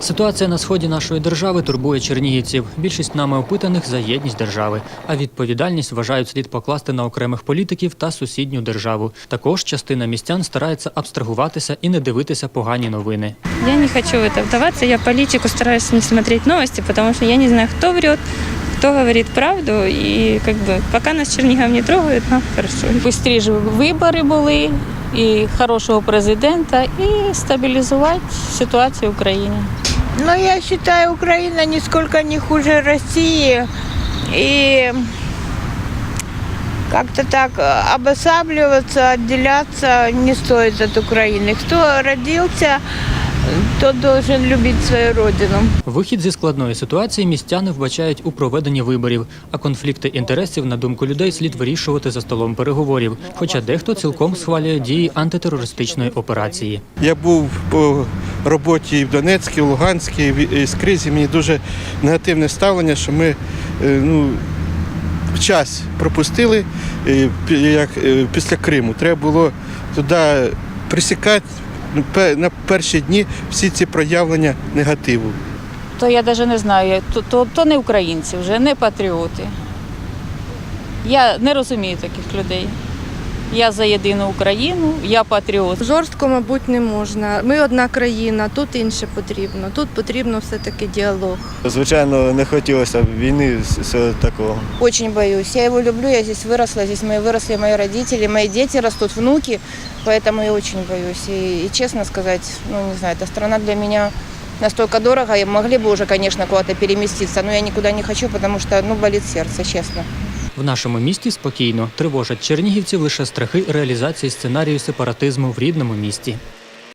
Ситуація на сході нашої держави турбує чернігівців. Більшість нами опитаних за єдність держави. А відповідальність вважають слід покласти на окремих політиків та сусідню державу. Також частина містян старається абстрагуватися і не дивитися погані новини. Я не хочу в это вдаваться. Я политику стараюсь не смотреть новости, потому что я не знаю, кто врет, кто говорит правду. И как бы пока нас Чернигов не трогает, нам хорошо. Бистріше вибори були і хорошого президента, і стабілізувати ситуацію в Україні. Но я считаю, Украина нисколько не хуже России. И как-то так э, обосабливаться, отделяться не стоит от Украины. Кто родился, тот должен любить свою родину. Вихід зі складної ситуації містяни вбачають у проведенні виборів, а конфлікти інтересів, на думку людей, слід вирішувати за столом переговорів. Хоча дехто цілком схвалює дії антитерористичної операції. Я був по роботі і в Донецькій, в Луганській, і з кризі мені дуже негативне ставлення, що ми е, ну, час пропустили як, е, після Криму. Треба було туди присікати ну, на перші дні всі ці проявлення негативу. То я навіть не знаю, то, то, то не українці вже, не патріоти. Я не розумію таких людей. Я за єдину Україну, я патріот. Жорстко, мабуть, не можна. Ми одна країна, тут інше потрібно. Тут потрібно все-таки діалог. Звичайно, не хотілося б війни з- з такого. Очень боюсь. Я его люблю, я здесь выросла, здесь мои выросли мои родители, мои дети растут, внуки, поэтому я очень боюсь. И, и честно сказать, ну не знаю, эта страна для меня настолько дорого, и могли бы уже, конечно, куда-то переместиться, но я никуда не хочу, потому что, ну, болит сердце, честно. В нашому місті спокійно тривожать чернігівців лише страхи реалізації сценарію сепаратизму в рідному місті.